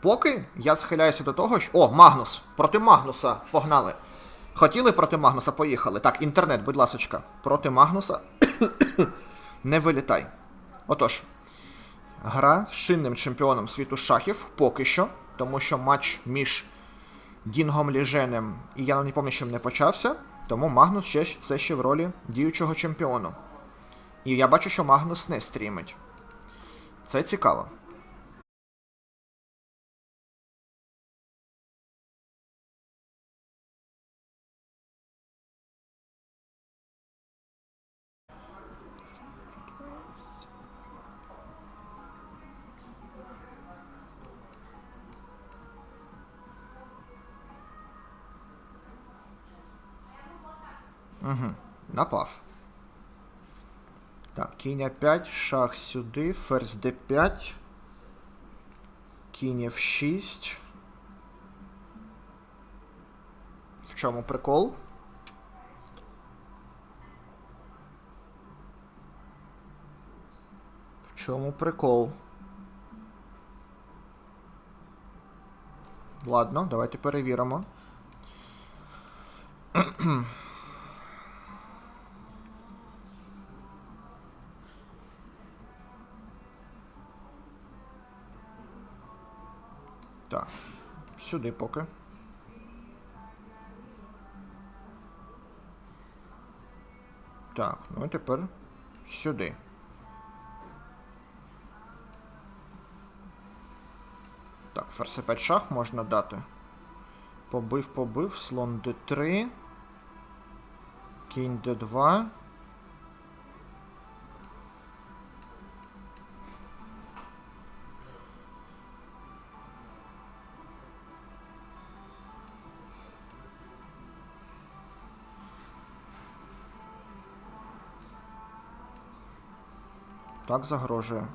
Поки я схиляюся до того, що. О, Магнус! Проти Магнуса погнали. Хотіли проти Магнуса, поїхали. Так, інтернет, будь ласочка. Проти Магнуса. Не вилітай. Отож. Гра з чинним чемпіоном світу шахів поки що, тому що матч між Дінгом Ліженем і Яном Непомнящим не почався, тому Магнус ще все ще в ролі діючого чемпіону. І я бачу, що Магнус не стрімить. Це цікаво. Угу, напав. Так, кінь А5, шах сюди, ферзь Д5. Кінь F6. В чому прикол? В чому прикол? Ладно, давайте перевіримо. Так, сюди поки. Так, ну і тепер сюди. Так, 5 шах можна дати. Побив, побив, слон d3. Кінь d2. Так загрожує.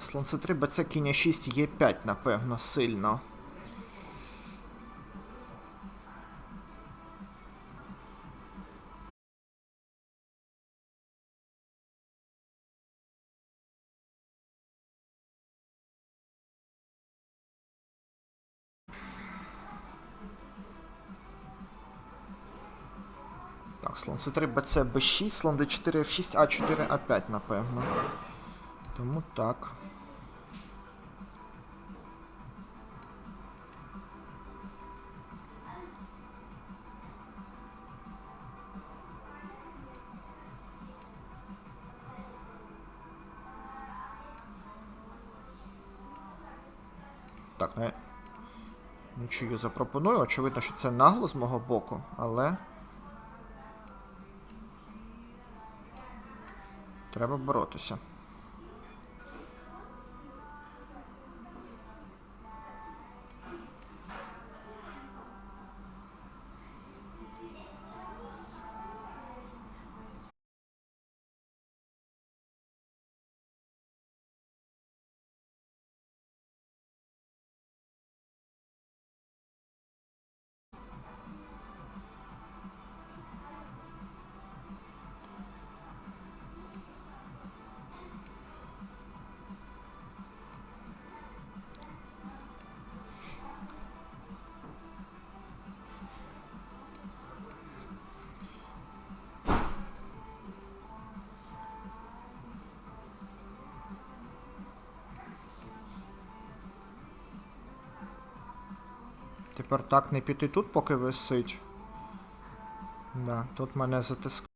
Слон С3, БЦ, кінь 6, Е5, напевно, сильно. Так, слон С3, БЦ, Б6, слон Д4, F6, А4, А5, напевно. Тому так. Так, ну я нічию запропоную. Очевидно, що це нагло з мого боку, але. Треба боротися. Тепер так не піти тут, поки висить. Да, тут мене затискає.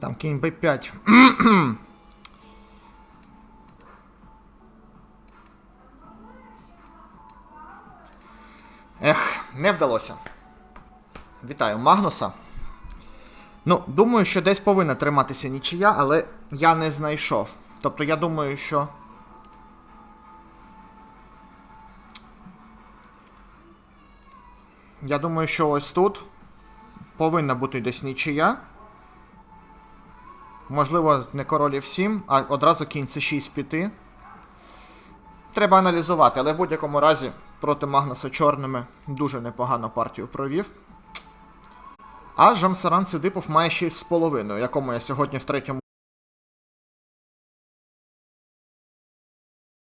Там кінь b5. Ех, не вдалося. Вітаю Магнуса. Ну, думаю, що десь повинна триматися нічия, але я не знайшов. Тобто я думаю, що. Я думаю, що ось тут повинна бути десь нічия. Можливо, не король F7, а одразу кінь C6 піти. Треба аналізувати, але в будь-якому разі проти Магнуса чорними дуже непогано партію провів. А Жамсаран Сидипов має 6,5, якому я сьогодні в третьому